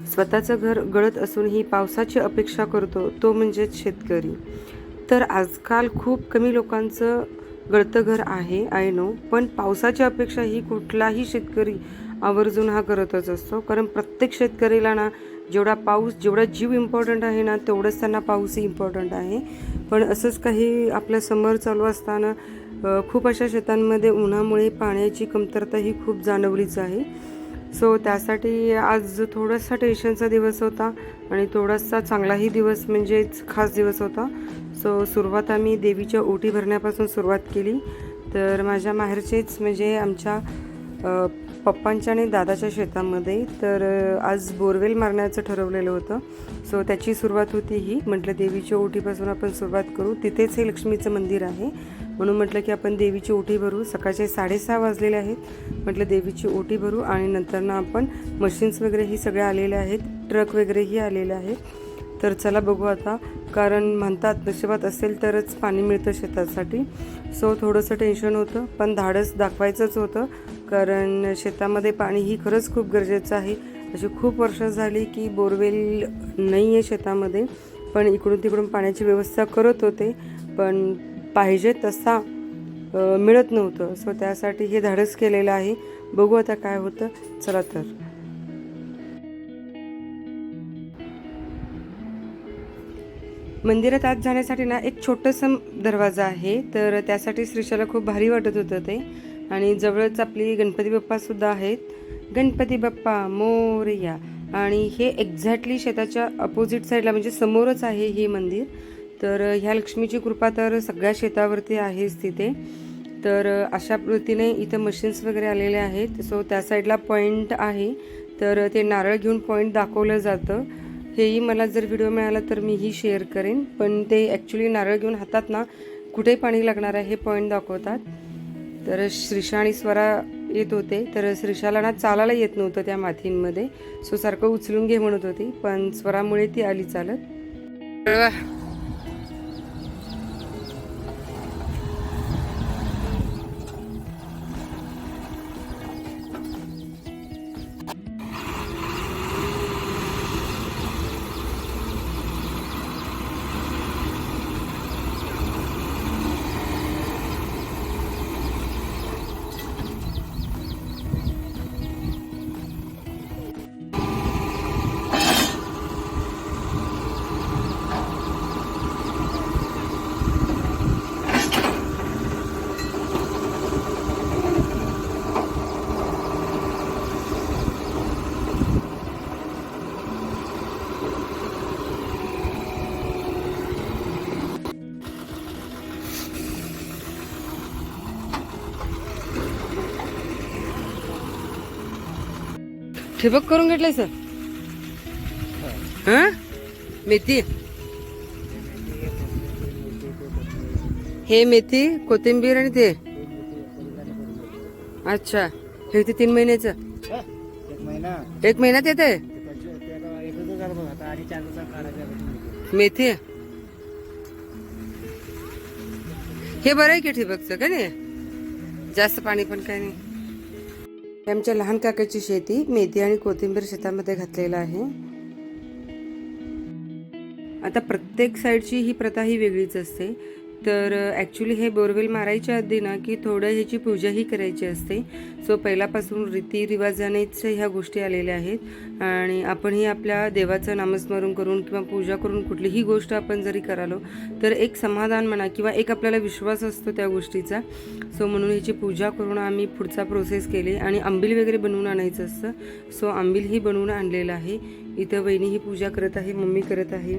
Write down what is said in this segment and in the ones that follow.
स्वतःचं घर गळत असूनही पावसाची अपेक्षा करतो तो म्हणजेच शेतकरी. तर आजकाल खूप कमी लोकांचं गळतं घर आहे आय नो पण पावसाची अपेक्षा ही कुठलाही शेतकरी आवर्जून हा करतच असतो. कारण प्रत्येक शेतकरीला ना जेवढा पाऊस जेवढा जीव इम्पॉर्टंट आहे ना तेवढंच त्यांना पाऊसही इम्पॉर्टंट आहे. पण असंच काही आपल्यासमोर चालू असताना खूप अशा शेतांमध्ये उन्हामुळे पाण्याची कमतरता ही खूप जाणवलीच आहे. सो त्यासाठी आज थोडासा टेन्शनचा दिवस होता आणि थोडासा चांगलाही दिवस म्हणजेच खास दिवस होता. सो सुरुवात आम्ही देवीच्या ओटी भरण्यापासून सुरुवात केली. तर माझ्या माहेरचेच म्हणजे आमच्या पप्पांच्या आणि दादाच्या शेतामध्ये. तर आज बोरवेल मारण्याचं ठरवलेलं होतं. सो त्याची सुरुवात होती ही. म्हटलं देवीच्या ओटीपासून आपण सुरुवात करू. तिथेच हे लक्ष्मीचं मंदिर आहे. म्हणून म्हटलं की आपण देवीची ओटी भरू. सकाळचे साडेसहा वाजलेले आहेत. म्हटलं देवीची ओटी भरू आणि नंतर ना आपण मशीन्स वगैरेही सगळे आलेल्या आहेत. ट्रक वगैरेही आलेले आहेत तर चला बघू आता. कारण म्हणतात नशिबात असेल तरच पाणी मिळतं शेतासाठी. सो थोडंसं टेन्शन होतं. पण धाडस दाखवायचंच होतं. कारण शेतामध्ये पाणी ही खरंच खूप गरजेचं आहे. अशी खूप वर्ष झाली की बोरवेल नाही आहे शेतामध्ये. पण इकडून तिकडून पाण्याची व्यवस्था करत होते. पण पाहिजे तसा मिळत नव्हतं. सो त्यासाठी हे धाडस केलेलं आहे. बघू आता काय होतं. चला तर. मंदिरात आत जाण्यासाठी ना एक छोटंसं दरवाजा आहे. तर त्यासाठी श्रीशाला खूप भारी वाटत होतं ते. आणि जवळच आपली गणपती बाप्पासुद्धा आहेत. गणपती बाप्पा मोरया. आणि हे एक्झॅक्टली शेताच्या अपोजिट साईडला म्हणजे समोरच आहे हे मंदिर. तर ह्या लक्ष्मीची कृपा तर सगळ्या शेतावरती आहेच तिथे. तर अशा पद्धतीने इथं मशीन्स वगैरे आलेले आहेत. सो त्या साईडला पॉईंट आहे. तर ते नारळ घेऊन पॉईंट दाखवलं जातं. हेही मला जर व्हिडिओ मिळाला तर मीही शेअर करेन. पण ते ॲक्च्युली नारळ घेऊन हातात ना कुठे पाणी लागणार आहे हे पॉईंट दाखवतात. तर श्रीषा आणि स्वरा येत होते. तर श्रीषाला ना चालायला येत नव्हतं त्या माथींमध्ये. सो सारखं उचलून घे म्हणत होती. पण स्वरामुळे ती आली चालत. ठिबक करून घेतलंय सर. हा? मेथी. हे मेथी कोथिंबीर आणि ते. अच्छा. हे ते तीन महिन्याचं. एक महिन्यात येते मेथी. हे बरं आहे की ठिबकचं का नाही? जास्त पाणी पण काय नाही. आमच्या लहान काकाची शेती मेथी आणि कोथिंबीर शेतामध्ये घातलेलं आहे. आता प्रत्येक साईडची ही प्रथा ही वेगळीच असते. तर ॲक्च्युली हे बोरवेल मारायच्या आधी ना की थोडं ह्याची पूजाही करायची असते. सो पहिल्यापासून रीतिरिवाजानेच ह्या गोष्टी आलेल्या आहेत. आणि आपणही आपल्या देवाचं नामस्मरण करून किंवा पूजा करून कुठलीही गोष्ट आपण जरी करालो तर एक समाधान म्हणा किंवा एक आपल्याला विश्वास असतो त्या गोष्टीचा. सो म्हणून ह्याची पूजा करून आम्ही पुढचा प्रोसेस केली. आणि आंबील वगैरे बनवून आणायचं असतं. सो आंबीलही बनवून आणलेलं आहे. इथं वहिनी ही पूजा करत आहे मम्मी करत आहे.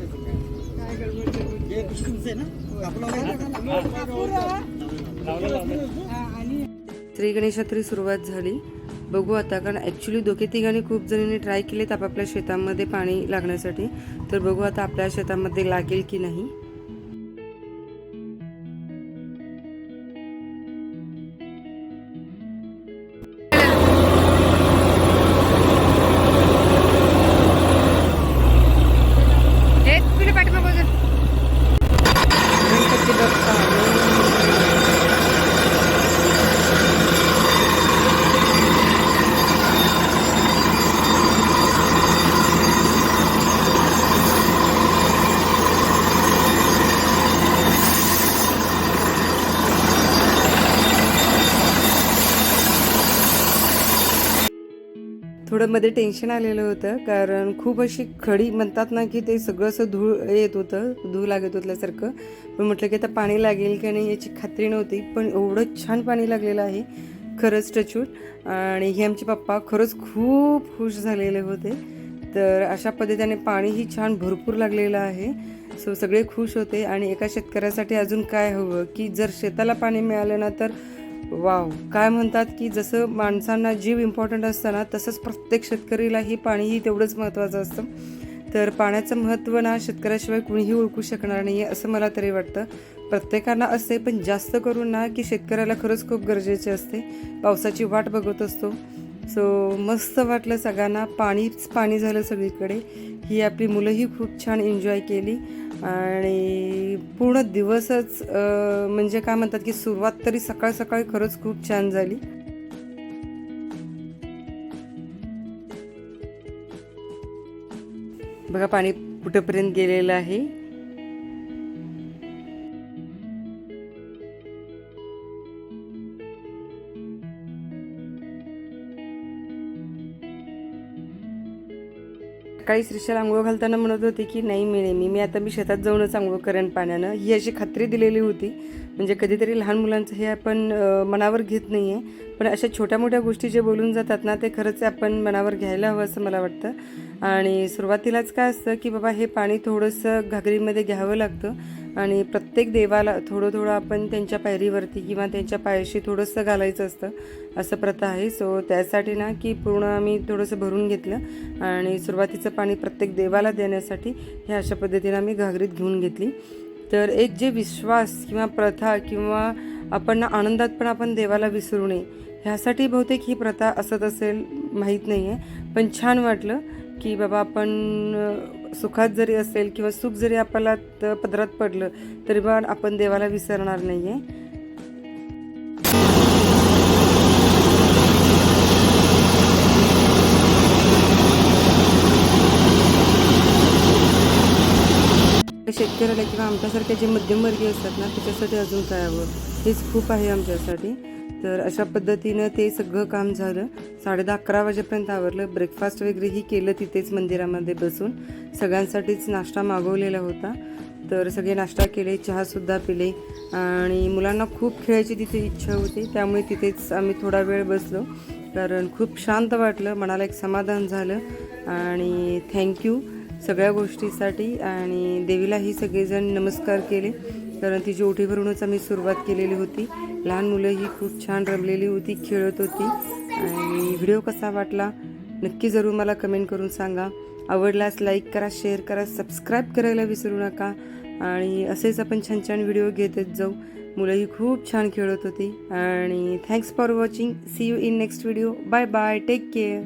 श्री गणेशात्री सुरुवात झाली. बघू आता कारण ॲक्च्युली दोघे तिघांनी खूप जणींनी ट्राय केलेत आपापल्या शेतामध्ये पाणी लागण्यासाठी. तर बघू आता आपल्या शेतामध्ये लागेल की नाही. थोडं मध्ये टेन्शन आलेलं होतं कारण खूप अशी खडी म्हणतात ना की ते सगळं असं धूळ येत होतं धूळ लागत होतल्यासारखं. पण म्हटलं की आता पाणी लागेल की नाही याची खात्री नव्हती पण एवढं छान पाणी लागलेलं आहे खरंच टचूट आणि हे आमचे पप्पा खरंच खूप खुश झालेले होते. तर अशा पद्धतीने पाणीही छान भरपूर लागलेलं आहे. सो सगळे खुश होते. आणि एका शेतकऱ्यासाठी अजून काय हवं? की जर शेताला पाणी मिळालं ना तर वाव. काय म्हणतात की जसं माणसांना जीव इम्पॉर्टंट असतं ना तसंच प्रत्येक शेतकरीलाही पाणीही तेवढंच महत्त्वाचं असतं. तर पाण्याचं महत्त्व ना शेतकऱ्याशिवाय कुणीही ओळखू शकणार नाही आहे असं मला तरी वाटतं. प्रत्येकांना असते पण जास्त करून ना की शेतकऱ्याला खरंच खूप गरजेचे असते. पावसाची वाट बघत असतो. सो मस्त वाटलं सगळ्यांना. पाणीच पाणी झालं सगळीकडे. ही आपली मुलंही खूप छान एन्जॉय केली. आणि पूर्ण दिवसच म्हणजे काय म्हणतात की सुरुवात तरी सकाळ सकाळी खरंच खूप छान झाली. बघा पाणी कुठेपर्यंत गेलेलं आहे? सकाळी श्रीशाला आंघोळ घालताना म्हणत होती की नाही मिळे मी मी आता मी शेतात जाऊनच आंघोळ करेन पाण्यानं. ही अशी खात्री दिलेली होती. म्हणजे कधीतरी लहान मुलांचं हे आपण मनावर घेत नाही आहे पण अशा छोट्या मोठ्या गोष्टी जे बोलून जातात ना ते खरंच आपण मनावर घ्यायला हवं असं मला वाटतं. आणि सुरुवातीलाच काय असतं की बाबा हे पाणी थोडंसं घागरीमध्ये घ्यावं लागतं. आणि प्रत्येक देवाला थोडं थोडं आपण त्यांच्या पायरीवरती किंवा त्यांच्या पायाशी थोडंसं घालायचं असतं असं प्रथा आहे. सो त्यासाठी ना की पूर्ण आम्ही थोडंसं भरून घेतलं आणि सुरुवातीचं पाणी प्रत्येक देवाला देण्यासाठी हे अशा पद्धतीने आम्ही घागरीत घेऊन घेतली. तर एक जे विश्वास किंवा प्रथा किंवा आपण आनंदात पण आपण देवाला विसरू नये ह्यासाठी बहुतेक ही प्रथा असत असेल माहीत नाही आहे पण छान वाटलं. की बाबा आपण सुखात जरी असेल किंवा सुख जरी आपल्याला पदरात पडलं तरी पण आपण देवाला विसरणार नाही आहे शेतकऱ्याला किंवा आमच्यासारखे जे मध्यमवर्गीय असतात ना त्याच्यासाठी अजून काय हवं? हेच खूप आहे आमच्यासाठी. तर अशा पद्धतीनं ते सगळं काम झालं. साडे दहा अकरा वाजेपर्यंत आवरलं. ब्रेकफास्ट वगैरेही केलं तिथेच मंदिरामध्ये बसून. सगळ्यांसाठीच नाश्ता मागवलेला होता. तर सगळे नाश्ता केले चहासुद्धा पिले आणि मुलांना खूप खेळायची तिथे इच्छा होती. त्यामुळे तिथेच आम्ही थोडा वेळ बसलो. कारण खूप शांत वाटलं मनाला एक समाधान झालं आणि थँक्यू सगळ्या गोष्टीसाठी. आणि देवीलाही सगळेजण नमस्कार केले. कारण तिची ओटी भरूनच आम्ही सुरुवात केलेली होती. लहान मुलंही खूप छान रमलेली होती खेळत होती. आणि व्हिडिओ कसा वाटला नक्की जरूर मला कमेंट करून सांगा. आवडल्यास लाईक करा शेअर करा सबस्क्राईब करायला विसरू नका. आणि असेच आपण छान छान व्हिडिओ घेतच जाऊ. मुलंही खूप छान खेळत होती. आणि thanks for watching see you in next video bye bye take care